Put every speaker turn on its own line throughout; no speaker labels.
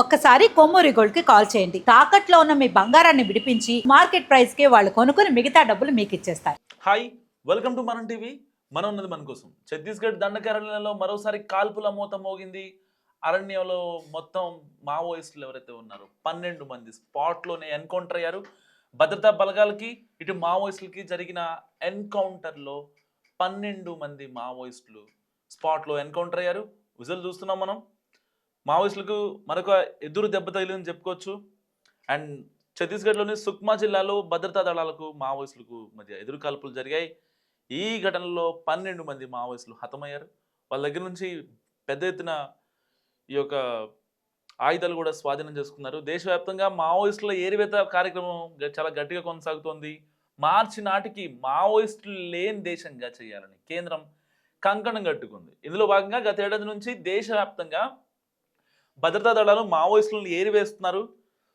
ఒక్కసారి కొమ్మూరి గోల్డ్కి కాల్ చేయండి. తాకట్లో ఉన్న మీ బంగారాన్ని విడిపించి మార్కెట్ ప్రైస్కి వాళ్ళు కొనుక్కుని మిగతా డబ్బులు మీకు ఇచ్చేస్తారు.
Hi welcome to Manam TV మనం ఉన్నది మన కోసం. ఛత్తీస్గఢ్ దండకారణ్యంలో మరోసారి కాల్పుల మూత మోగింది. అరణ్యంలో మొత్తం మావోయిస్టులు ఎవరైతే ఉన్నారో పన్నెండు మంది స్పాట్లోనే ఎన్కౌంటర్ అయ్యారు. భద్రతా బలగాలకి ఇటు మావోయిస్టులకి జరిగిన ఎన్కౌంటర్లో పన్నెండు మంది మావోయిస్టులు స్పాట్లో ఎన్కౌంటర్ అయ్యారు. విజువల్ చూస్తున్నాం మనం. మావోయిస్టులకు మరొక ఎదురు దెబ్బ తగిలిందని చెప్పుకోవచ్చు. అండ్ ఛత్తీస్గఢ్లోని సుక్మా జిల్లాలో భద్రతా దళాలకు మావోయిస్టులకు మధ్య ఎదురు కాల్పులు జరిగాయి. ఈ ఘటనలో పన్నెండు మంది మావోయిస్టులు హతమయ్యారు. వాళ్ళ దగ్గర నుంచి పెద్ద ఎత్తున ఈ యొక్క ఆయుధాలు కూడా స్వాధీనం చేసుకున్నారు. దేశవ్యాప్తంగా మావోయిస్టుల ఏరివేత కార్యక్రమం చాలా గట్టిగా కొనసాగుతోంది. మార్చి నాటికి మావోయిస్టులు లేని దేశంగా చేయాలని కేంద్రం కంకణం కట్టుకుంది. ఇందులో భాగంగా గత ఏడాది నుంచి దేశవ్యాప్తంగా భద్రతా దళాలు మావోయిస్టులను ఏరివేస్తున్నారు.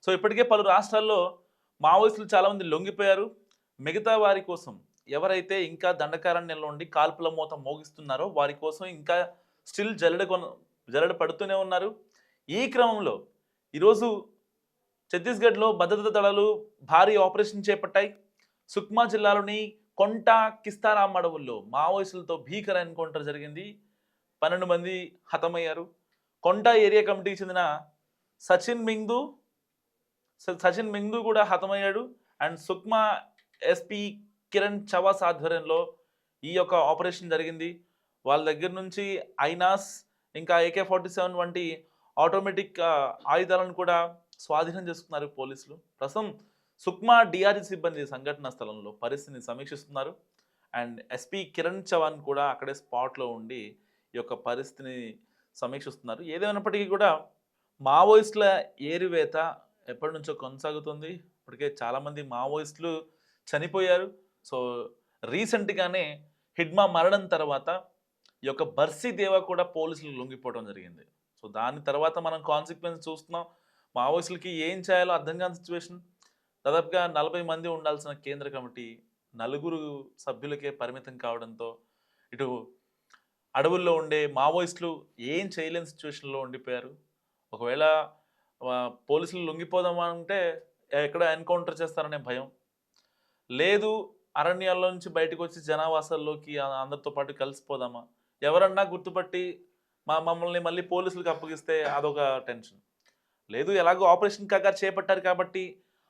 సో ఇప్పటికే పలు రాష్ట్రాల్లో మావోయిస్టులు చాలామంది లొంగిపోయారు. మిగతా వారి కోసం ఎవరైతే ఇంకా దండకారణ్యంలో ఉండి కాల్పుల మూత మోగిస్తున్నారో వారి కోసం ఇంకా స్టిల్ జల్లెడ కొన జల్లెడ పడుతూనే ఉన్నారు. ఈ క్రమంలో ఈరోజు ఛత్తీస్గఢ్లో భద్రతా దళాలు భారీ ఆపరేషన్ చేపట్టాయి. సుక్మా జిల్లాలోని కొంట కిస్తారాం అడవుల్లో మావోయిస్టులతో భీకర ఎన్కౌంటర్ జరిగింది. పన్నెండు మంది హతమయ్యారు. కొండ ఏరియా కమిటీకి చెందిన సచిన్ మింగ్దు సచిన్ మింగ్దు కూడా హతమయ్యాడు. అండ్ సుక్మా ఎస్పీ కిరణ్ చవాస్ ఆధ్వర్యంలో ఈ యొక్క ఆపరేషన్ జరిగింది. వాళ్ళ దగ్గర నుంచి ఐనాస్ ఇంకా ఏకే ఫార్టీ సెవెన్ వంటి ఆటోమేటిక్ ఆయుధాలను కూడా స్వాధీనం చేసుకున్నారు పోలీసులు. ప్రస్తుతం సుక్మా డిఆర్జీ సిబ్బంది సంఘటనా స్థలంలో పరిస్థితిని సమీక్షిస్తున్నారు. అండ్ ఎస్పీ కిరణ్ చవాన్ కూడా అక్కడే స్పాట్లో ఉండి ఈ యొక్క పరిస్థితిని సమీక్షిస్తున్నారు. ఏదేమైనప్పటికీ కూడా మావోయిస్టుల ఏరివేత ఎప్పటి నుంచో కొనసాగుతుంది. ఇప్పటికే చాలామంది మావోయిస్టులు చనిపోయారు. సో రీసెంట్గానే హిడ్మా మరణం తర్వాత ఈ యొక్క బర్సీ దేవ కూడా పోలీసులు లొంగిపోవడం జరిగింది. సో దాని తర్వాత మనం కాన్సిక్వెన్స్ చూస్తున్నాం. మావోయిస్టులకి ఏం చేయాలో అర్థం కాని సిచ్యువేషన్. దాదాపుగా నలభై మంది ఉండాల్సిన కేంద్ర కమిటీ నలుగురు సభ్యులకే పరిమితం కావడంతో ఇటు అడవుల్లో ఉండే మావోయిస్టులు ఏం చేయలేని సిచ్యువేషన్లో ఉండిపోయారు. ఒకవేళ పోలీసులు లొంగిపోదామా అంటే ఎక్కడ ఎన్కౌంటర్ చేస్తారనే భయం. లేదు అరణ్యాల్లో నుంచి బయటకు వచ్చి జనావాసాల్లోకి అందరితో పాటు కలిసిపోదామా? ఎవరన్నా గుర్తుపట్టి మా మమ్మల్ని మళ్ళీ పోలీసులకు అప్పగిస్తే అదొక టెన్షన్ లేదు ఎలాగో ఆపరేషన్ కాగా చేపట్టారు కాబట్టి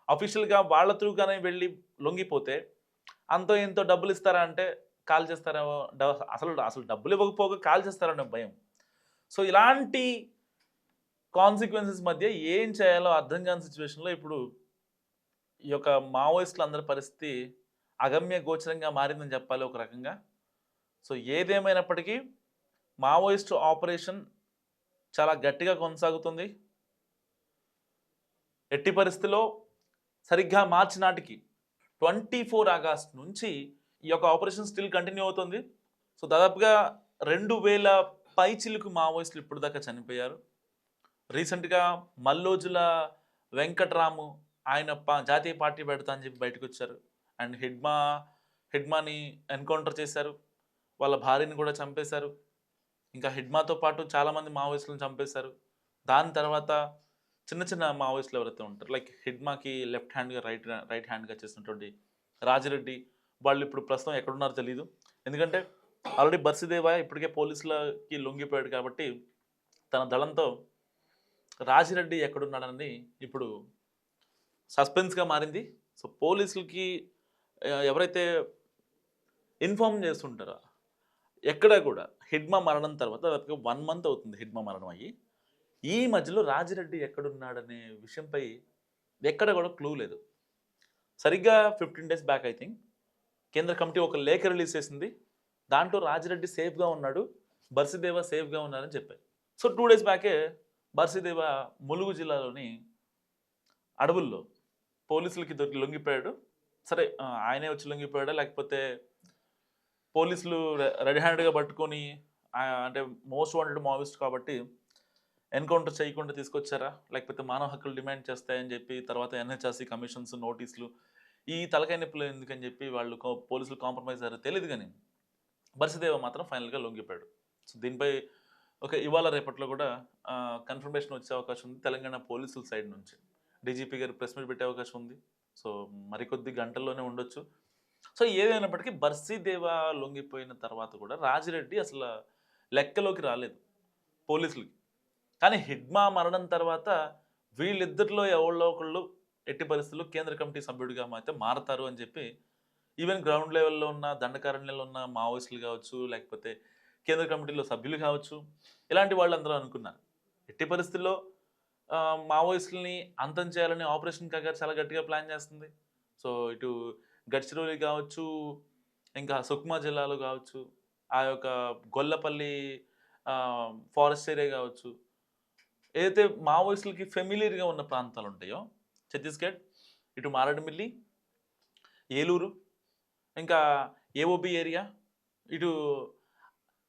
అఫీషియల్గా వాళ్ళ త్రూగానే వెళ్ళి లొంగిపోతే అంతో ఎంతో డబ్బులు ఇస్తారా అంటే కాల్ చేస్తారేమో అసలు అసలు డబ్బులు ఇవ్వకపోగా కాల్ చేస్తారనే భయం. సో ఇలాంటి కాన్సిక్వెన్సెస్ మధ్య ఏం చేయాలో అర్థం కాని సిచ్యువేషన్లో ఇప్పుడు ఈ యొక్క మావోయిస్టులు అందరి పరిస్థితి అగమ్య గోచరంగా మారిందని చెప్పాలి ఒక రకంగా. సో ఏదేమైనప్పటికీ మావోయిస్టు ఆపరేషన్ చాలా గట్టిగా కొనసాగుతుంది. ఎట్టి పరిస్థితిలో సరిగ్గా మార్చి నాటికి ట్వంటీ ఫోర్ ఆగస్ట్ నుంచి ఈ యొక్క ఆపరేషన్ స్టిల్ కంటిన్యూ అవుతుంది. సో దాదాపుగా రెండు వేల పైచిలుకు మావోయిస్టులు ఇప్పుడు దాకా చనిపోయారు. రీసెంట్గా మల్లోజుల వెంకట్రాము ఆయన జాతీయ పార్టీ పెడతా అని చెప్పి బయటకు వచ్చారు. అండ్ హిడ్మా హిడ్మాని ఎన్కౌంటర్ చేశారు. వాళ్ళ భార్యని కూడా చంపేశారు. ఇంకా హెడ్మాతో పాటు చాలామంది మావోయిస్టులను చంపేశారు. దాని తర్వాత చిన్న చిన్న మావోయిస్టులు ఎవరైతే ఉంటారు లైక్ హెడ్మాకి లెఫ్ట్ హ్యాండ్గా రైట్ రైట్ హ్యాండ్గా చేసినటువంటి రాజిరెడ్డి వాళ్ళు ఇప్పుడు ప్రస్తుతం ఎక్కడున్నారో తెలియదు ఎందుకంటే ఆల్రెడీ బర్సిదేవా ఇప్పటికే పోలీసులకి లొంగిపోయాడు కాబట్టి తన దళంతో రాజిరెడ్డి ఎక్కడున్నాడని ఇప్పుడు సస్పెన్స్గా మారింది. సో పోలీసులకి ఎవరైతే ఇన్ఫార్మ్ చేస్తుంటారో ఎక్కడ కూడా హిడ్మా మరణం తర్వాత వన్ మంత్ అవుతుంది హిడ్మా మరణం అయ్యి. ఈ మధ్యలో రాజిరెడ్డి ఎక్కడున్నాడనే విషయంపై ఎక్కడ కూడా క్లూ లేదు. సరిగ్గా fifteen days back I think కేంద్ర కమిటీ ఒక లేఖ రిలీజ్ చేసింది. దాంట్లో రాజిరెడ్డి సేఫ్గా ఉన్నాడు బర్సిదేవ సేఫ్గా ఉన్నారని చెప్పారు. సో టూ డేస్ బ్యాకే బర్సిదేవ ములుగు జిల్లాలోని అడవుల్లో పోలీసులకి దొరికి లొంగిపోయాడు. సరే ఆయనే వచ్చి లొంగిపోయాడా? లేకపోతే పోలీసులు రెడీ హ్యాండ్గా పట్టుకొని అంటే మోస్ట్ వాంటెడ్ మావిస్ట్ కాబట్టి ఎన్కౌంటర్ చేయకుండా తీసుకొచ్చారా? లేకపోతే మానవ హక్కులు డిమాండ్ చేస్తాయని చెప్పి తర్వాత ఎన్హెచ్ఆర్సీ కమిషన్స్ నోటీసులు ఈ తలకాయ నొప్పులు ఎందుకని చెప్పి వాళ్ళు పోలీసులు కాంప్రమైజ్ అయ్యారో తెలియదు కానీ బర్సిదేవ మాత్రం ఫైనల్గా లొంగిపోయాడు. సో దీనిపై ఓకే ఇవాళ రేపట్లో కూడా కన్ఫర్మేషన్ వచ్చే అవకాశం ఉంది తెలంగాణ పోలీసుల సైడ్ నుంచి. డీజీపీ గారు ప్రెస్ మీట్ పెట్టే అవకాశం ఉంది. సో మరికొద్ది గంటల్లోనే ఉండొచ్చు. సో ఏదైనప్పటికీ బర్సీదేవా లొంగిపోయిన తర్వాత కూడా రాజిరెడ్డి అసలు లెక్కలోకి రాలేదు పోలీసులకి. కానీ హిడ్మా మరణం తర్వాత వీళ్ళిద్దరిలో ఎవరిలో ఒకళ్ళు ఎట్టి పరిస్థితుల్లో కేంద్ర కమిటీ సభ్యుడిగా అయితే మారతారు అని చెప్పి ఈవెన్ గ్రౌండ్ లెవెల్లో ఉన్న దండకారణ్యంలో ఉన్న మావోయిస్టులు కావచ్చు లేకపోతే కేంద్ర కమిటీలో సభ్యులు కావచ్చు ఇలాంటి వాళ్ళందరూ అనుకున్నారు. ఎట్టి పరిస్థితుల్లో మావోయిస్టులని అంతం చేయాలని ఆపరేషన్ కగారు చాలా గట్టిగా ప్లాన్ చేస్తుంది. సో ఇటు గడ్చిరోలి కావచ్చు ఇంకా సుక్మా జిల్లాలో కావచ్చు ఆ యొక్క గొల్లపల్లి ఫారెస్ట్ ఏరియా కావచ్చు ఏదైతే మావోయిస్టులకి ఫెమిలియర్గా ఉన్న ప్రాంతాలు ఉంటాయో ఛత్తీస్గఢ్ ఇటు మారడుమిల్లి ఏలూరు ఇంకా ఏఓబి ఏరియా ఇటు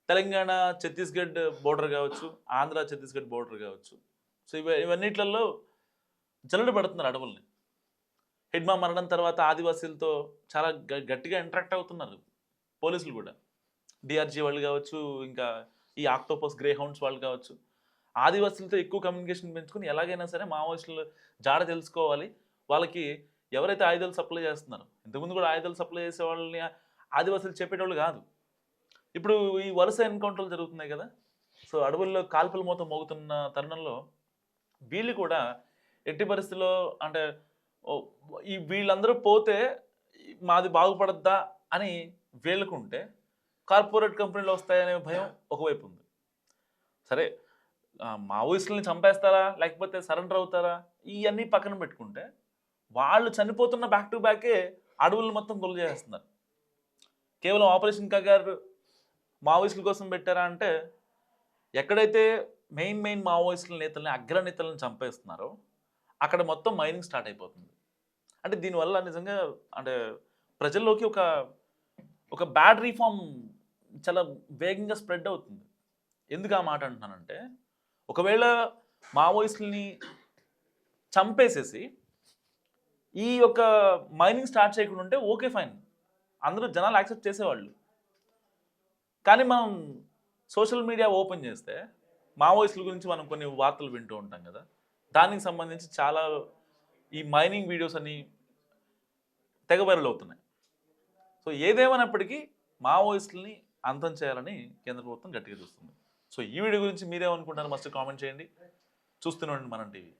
తెలంగాణ ఛత్తీస్గఢ్ బోర్డర్ కావచ్చు ఆంధ్ర ఛత్తీస్గఢ్ బోర్డర్ కావచ్చు. సో ఇవ ఇవన్నిట్లలో జల్లెడ పడుతున్నారు అడవుల్ని. హిడ్మా మరణం తర్వాత ఆదివాసీలతో చాలా గ- గట్టిగా ఇంటరాక్ట్ అవుతున్నారు పోలీసులు కూడా. డిఆర్జీ వాళ్ళు కావచ్చు ఇంకా ఈ ఆక్టోపస్ గ్రే హౌండ్స్ వాళ్ళు కావచ్చు. ఆదివాసులతో ఎక్కువ కమ్యూనికేషన్ పెంచుకుని ఎలాగైనా సరే మావోయిస్టులు జాడ తెలుసుకోవాలి. వాళ్ళకి ఎవరైతే ఆయుధాలు సప్లై చేస్తున్నారో ఇంతకుముందు కూడా ఆయుధాలు సప్లై చేసే వాళ్ళని ఆదివాసులు చెప్పేటోళ్ళు కాదు. ఇప్పుడు ఈ వరుస ఎన్కౌంటర్లు జరుగుతున్నాయి కదా. సో అడవుల్లో కాల్పుల మూత మోగుతున్న తరుణంలో వీళ్ళు కూడా ఎట్టి పరిస్థితుల్లో అంటే ఈ వీళ్ళందరూ పోతే మాది బాగుపడద్దా అని వీళ్ళకుంటే కార్పొరేట్ కంపెనీలు వస్తాయనే భయం ఒకవైపు ఉంది. సరే మావోయిస్టులని చంపేస్తారా? లేకపోతే సరెండర్ అవుతారా? ఇవన్నీ పక్కన పెట్టుకుంటే వాళ్ళు చనిపోతున్న బ్యాక్ టు బ్యాకే అడవులను మొత్తం గొల్లు చేస్తున్నారు కేవలం ఆపరేషన్ కగార్ మావోయిస్టుల కోసం పెట్టారా అంటే ఎక్కడైతే మెయిన్ మెయిన్ మావోయిస్టుల నేతల్ని అగ్రనేతలను చంపేస్తున్నారో అక్కడ మొత్తం మైనింగ్ స్టార్ట్ అయిపోతుంది. అంటే దీనివల్ల నిజంగా అంటే ప్రజల్లోకి ఒక ఒక బ్యాడ్ రీఫార్మ్ చాలా వేగంగా స్ప్రెడ్ అవుతుంది. ఎందుకు ఆ మాట అంటున్నానంటే ఒకవేళ మావోయిస్టుల్ని చంపేసేసి ఈ యొక్క మైనింగ్ స్టార్ట్ చేయకుండా ఉంటే ఓకే ఫైన్. అందరూ జనాలు యాక్సెప్ట్ చేసేవాళ్ళు. కానీ మనం సోషల్ మీడియా ఓపెన్ చేస్తే మావోయిస్టుల గురించి మనం కొన్ని వార్తలు వింటూ ఉంటాం కదా. దానికి సంబంధించి చాలా ఈ మైనింగ్ వీడియోస్ అని తెగ వైరల్ అవుతున్నాయి. సో ఏదేమైనప్పటికీ మావోయిస్టులని అంతం చేయాలని కేంద్ర ప్రభుత్వం గట్టిగా చూస్తుంది. సో ఈ వీడియో గురించి మీరేమనుకుంటారో మస్ట్ కామెంట్ చేయండి. చూస్తూనే ఉండండి మనం టీవీ.